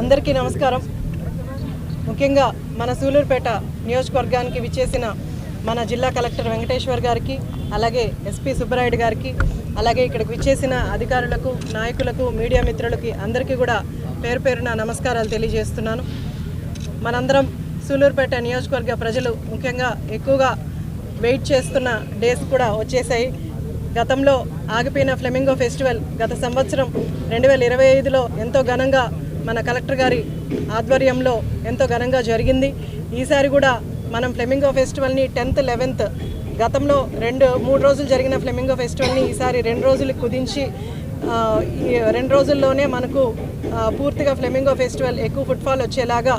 అందరికీ నమస్కారం. ముఖ్యంగా మన సూలూరుపేట నియోజకవర్గానికి విచ్చేసిన మన జిల్లా కలెక్టర్ వెంకటేశ్వర్ గారికి అలాగే ఎస్పీ సుబ్బరాయుడు గారికి అలాగే ఇక్కడికి విచ్చేసిన అధికారులకు నాయకులకు మీడియా మిత్రులకి అందరికీ కూడా పేరు పేరున నమస్కారాలు తెలియజేస్తున్నాను. మనందరం సూలూరుపేట నియోజకవర్గ ప్రజలు ముఖ్యంగా ఎక్కువగా వెయిట్ చేస్తున్న డేస్ కూడా వచ్చేసాయి. గతంలో ఆగిపోయిన ఫ్లెమింగో ఫెస్టివల్ గత సంవత్సరం రెండు వేల ఇరవై ఐదులో ఎంతో ఘనంగా మన కలెక్టర్ గారి ఆధ్వర్యంలో ఎంతో ఘనంగా జరిగింది. ఈసారి కూడా మనం ఫ్లెమింగో ఫెస్టివల్ని టెన్త్ లెవెన్త్ గతంలో రెండు మూడు రోజులు జరిగిన ఫ్లెమింగో ఫెస్టివల్ని ఈసారి రెండు రోజులు కుదించి రెండు రోజుల్లోనే మనకు పూర్తిగా ఫ్లెమింగో ఫెస్టివల్ ఎక్కువ ఫుట్ఫాల్ వచ్చేలాగా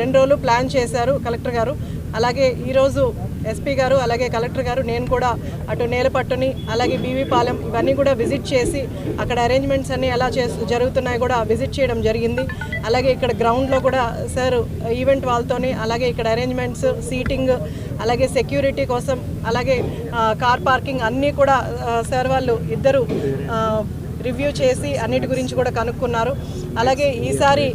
రెండు రోజులు ప్లాన్ చేశారు కలెక్టర్ గారు. అలాగే ఈరోజు ఎస్పీ గారు అలాగే కలెక్టర్ గారు నేను కూడా అటు నేలపట్టుని అలాగే బీవీ పాలెం ఇవన్నీ కూడా విజిట్ చేసి అక్కడ అరేంజ్మెంట్స్ అన్నీ ఎలా చేస్తూ జరుగుతున్నాయి కూడా విజిట్ చేయడం జరిగింది. అలాగే ఇక్కడ గ్రౌండ్లో కూడా సార్ ఈవెంట్ వాళ్ళతోని అలాగే ఇక్కడ అరేంజ్మెంట్స్ సీటింగ్ అలాగే సెక్యూరిటీ కోసం అలాగే కార్ పార్కింగ్ అన్నీ కూడా సార్ వాళ్ళు ఇద్దరు రివ్యూ చేసి అన్నిటి గురించి కూడా కనుక్కున్నారు. అలాగే ఈసారి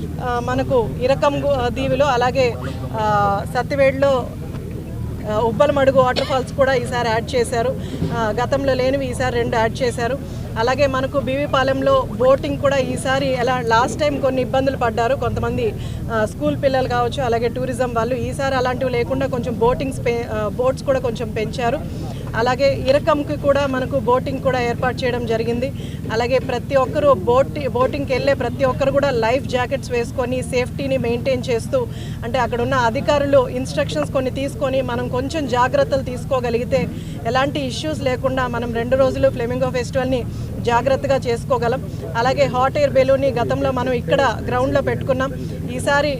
మనకు ఇరకం దీవిలో అలాగే సత్తివేడులో ఉబ్బలమడుగు వాటర్ ఫాల్స్ కూడా ఈసారి యాడ్ చేశారు. గతంలో లేనివి ఈసారి రెండు యాడ్ చేశారు. అలాగే మనకు బీవీపాలెంలో బోటింగ్ కూడా ఈసారి ఎలా లాస్ట్ టైం కొన్ని ఇబ్బందులు పడ్డారు. కొంతమంది స్కూల్ పిల్లలు కావచ్చు అలాగే టూరిజం వాళ్ళు ఈసారి అలాంటివి లేకుండా కొంచెం బోటింగ్స్ బోట్స్ కూడా కొంచెం పెంచారు. అలాగే ఇరకంకి కూడా మనకు బోటింగ్ కూడా ఏర్పాటు చేయడం జరిగింది. అలాగే ప్రతి ఒక్కరూ బోట్ బోటింగ్కి వెళ్ళే ప్రతి ఒక్కరు కూడా లైఫ్ జాకెట్స్ వేసుకొని సేఫ్టీని మెయింటైన్ చేస్తూ అంటే అక్కడ ఉన్న అధికారులు ఇన్స్ట్రక్షన్స్ కొన్ని తీసుకొని మనం కొంచెం జాగ్రత్తలు తీసుకోగలిగితే ఎలాంటి ఇష్యూస్ లేకుండా మనం రెండు రోజులు ఫ్లెమింగో ఫెస్టివల్ని జాగ్రత్తగా చేసుకోగలం. అలాగే హాట్ ఎయిర్ బెలూన్ని గతంలో మనం ఇక్కడ గ్రౌండ్లో పెట్టుకున్నాం. ఈసారి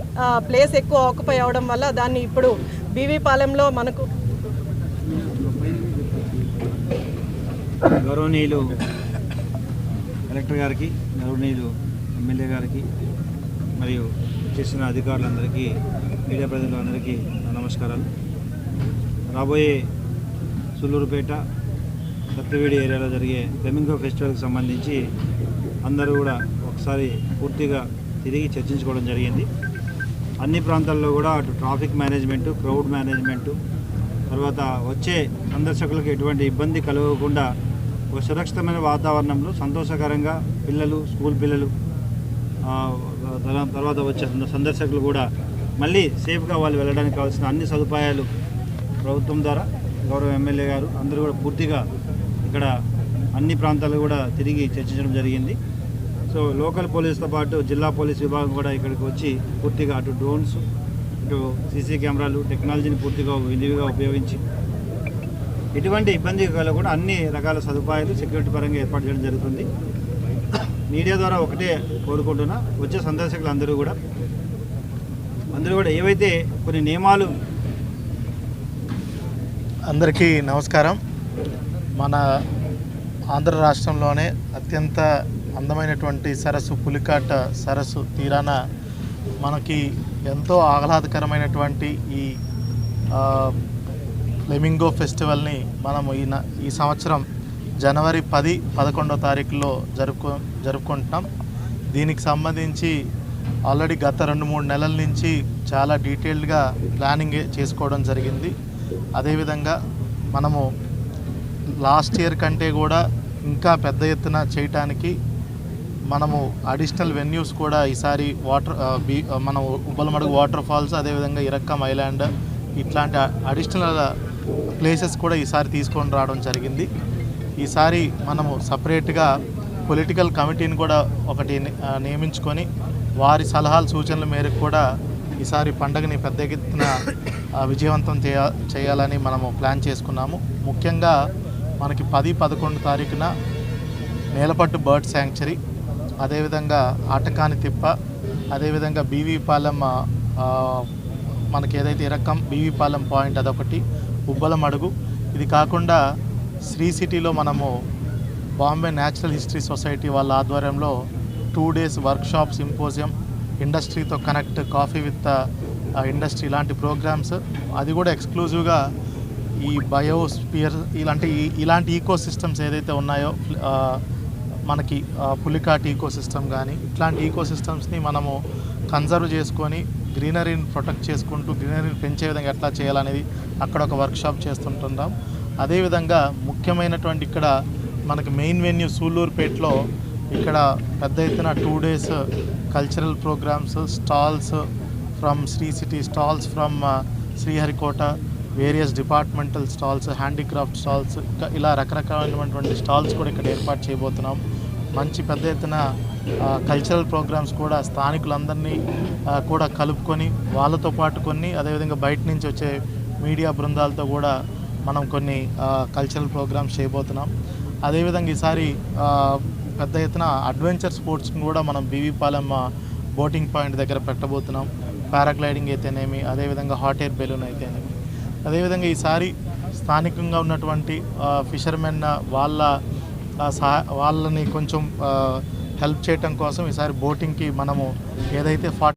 ప్లేస్ ఎక్కువ ఆక్యుపై అవడం వల్ల దాన్ని ఇప్పుడు బీవీపాలెంలో మనకు గౌరవనీయులు కలెక్టర్ గారికి గౌరవనీయులు ఎమ్మెల్యే గారికి మరియు చేసిన అధికారులందరికీ మీడియా ప్రజలందరికీ నమస్కారాలు. రాబోయే సుల్లూరుపేట సత్యవేడి ఏరియాలో జరిగే ఫ్లెమింగో ఫెస్టివల్కి సంబంధించి అందరూ కూడా ఒకసారి పూర్తిగా తిరిగి చర్చించుకోవడం జరిగింది. అన్ని ప్రాంతాల్లో కూడా అటు ట్రాఫిక్ మేనేజ్మెంటు క్రౌడ్ మేనేజ్మెంటు తర్వాత వచ్చే సందర్శకులకు ఎటువంటి ఇబ్బంది కలగకుండా ఒక సురక్షితమైన వాతావరణంలో సంతోషకరంగా పిల్లలు స్కూల్ పిల్లలు తర్వాత వచ్చే సందర్శకులు కూడా మళ్ళీ సేఫ్గా వాళ్ళు వెళ్ళడానికి కావాల్సిన అన్ని సదుపాయాలు ప్రభుత్వం ద్వారా గౌరవ ఎమ్మెల్యే గారు అందరూ కూడా పూర్తిగా ఇక్కడ అన్ని ప్రాంతాలు కూడా తిరిగి చర్చించడం జరిగింది. సో లోకల్ పోలీస్తో పాటు జిల్లా పోలీస్ విభాగం కూడా ఇక్కడికి వచ్చి పూర్తిగా అటు డ్రోన్స్ ఇటు సీసీ కెమెరాలు టెక్నాలజీని పూర్తిగా విధిగా ఉపయోగించి ఎటువంటి ఇబ్బంది కూడా అన్ని రకాల సదుపాయాలు సెక్యూరిటీ పరంగా ఏర్పాటు చేయడం జరుగుతుంది. మీడియా ద్వారా ఒకటే కోరుకుంటున్నా వచ్చే సందర్శకులు అందరూ కూడా అందరూ కూడా ఏవైతే కొన్ని నియమాలు అందరికీ నమస్కారం. మన ఆంధ్ర రాష్ట్రంలోనే అత్యంత అందమైనటువంటి సరస్సు పులికాట సరస్సు తీరాన మనకి ఎంతో ఆహ్లాదకరమైనటువంటి ఈ లెమింగో ఫెస్టివల్ని మనము ఈ ఈ సంవత్సరం జనవరి పది పదకొండో తారీఖులో జరుపుకో జరుపుకుంటున్నాం. దీనికి సంబంధించి ఆల్రెడీ గత రెండు మూడు నెలల నుంచి చాలా డీటెయిల్డ్గా ప్లానింగ్ చేసుకోవడం జరిగింది. అదేవిధంగా మనము లాస్ట్ ఇయర్ కంటే కూడా ఇంకా పెద్ద ఎత్తున చేయటానికి మనము అడిషనల్ వెన్యూస్ కూడా ఈసారి వాటర్ బీ మనం ఉబ్బలమడుగు వాటర్ ఫాల్స్ అదేవిధంగా ఇరక్కం ఐలాండ్ ఇట్లాంటి అడిషనల్ ప్లేసెస్ కూడా ఈసారి తీసుకొని రావడం జరిగింది. ఈసారి మనము సపరేట్గా పొలిటికల్ కమిటీని కూడా ఒకటి ని- నియమించుకొని వారి సలహాలు సూచనల మేరకు కూడా ఈసారి పండగని పెద్ద ఎత్తున విజయవంతం చేయ చేయాలని మనము ప్లాన్ చేసుకున్నాము. ముఖ్యంగా మనకి పది పదకొండు తారీఖున నేలపట్టు బర్డ్ శాంక్చరీ అదేవిధంగా ఆటకాని తిప్ప అదేవిధంగా బీవీపాలెం మనకి ఏదైతే ఇరకం బీవీపాలెం పాయింట్ అదొకటి ఉబ్బల మడుగు. ఇది కాకుండా శ్రీ సిటీలో మనము బాంబే న్యాచురల్ హిస్టరీ సొసైటీ వాళ్ళ ఆధ్వర్యంలో టూ డేస్ వర్క్షాప్ సింపోజియం ఇండస్ట్రీతో కనెక్ట్ కాఫీ విత్ ఇండస్ట్రీ ఇలాంటి ప్రోగ్రామ్స్. అది కూడా ఎక్స్క్లూజివ్గా ఈ బయోస్పియర్ ఇలాంటి ఇలాంటి ఈకో సిస్టమ్స్ ఏదైతే ఉన్నాయో మనకి పులికాట్ ఈకో సిస్టమ్ కానీ ఇట్లాంటి ఈకో సిస్టమ్స్ని మనము కన్జర్వ్ చేసుకొని గ్రీనరీని ప్రొటెక్ట్ చేసుకుంటూ గ్రీనరీని పెంచే విధంగా ఎట్లా చేయాలనేది అక్కడ ఒక వర్క్షాప్ చేస్తుంటున్నాం అదేవిధంగా ముఖ్యమైనటువంటి ఇక్కడ మనకి మెయిన్ వెన్యూ సూళ్ళూరుపేటలో ఇక్కడ పెద్ద ఎత్తున two days cultural programmes stalls from Sri City stalls from Sriharikota various departmental stalls handicraft stalls ఇలా రకరకాలైనటువంటి స్టాల్స్ కూడా ఇక్కడ ఏర్పాటు చేయబోతున్నాం. మంచి పెద్ద ఎత్తున కల్చరల్ ప్రోగ్రామ్స్ కూడా స్థానికులందరినీ కూడా కలుపుకొని వాళ్ళతో పాటు కొన్ని అదేవిధంగా బయట నుంచి వచ్చే మీడియా బృందాలతో కూడా మనం కొన్ని కల్చరల్ ప్రోగ్రామ్స్ చేయబోతున్నాం. అదేవిధంగా ఈసారి పెద్ద ఎత్తున అడ్వెంచర్ స్పోర్ట్స్ని కూడా మనం బీవీపాలెం బోటింగ్ పాయింట్ దగ్గర పెట్టబోతున్నాం. పారాగ్లైడింగ్ అయితేనేమి అదేవిధంగా హాట్ ఎయిర్ బెలూన్ అయితేనేమి. అదేవిధంగా ఈసారి స్థానికంగా ఉన్నటువంటి ఫిషర్మెన్ వాళ్ళ సహా వాళ్ళని కొంచెం హెల్ప్ చేయటం కోసం ఈసారి బోటింగ్కి మనము ఏదైతే ఫార్టీ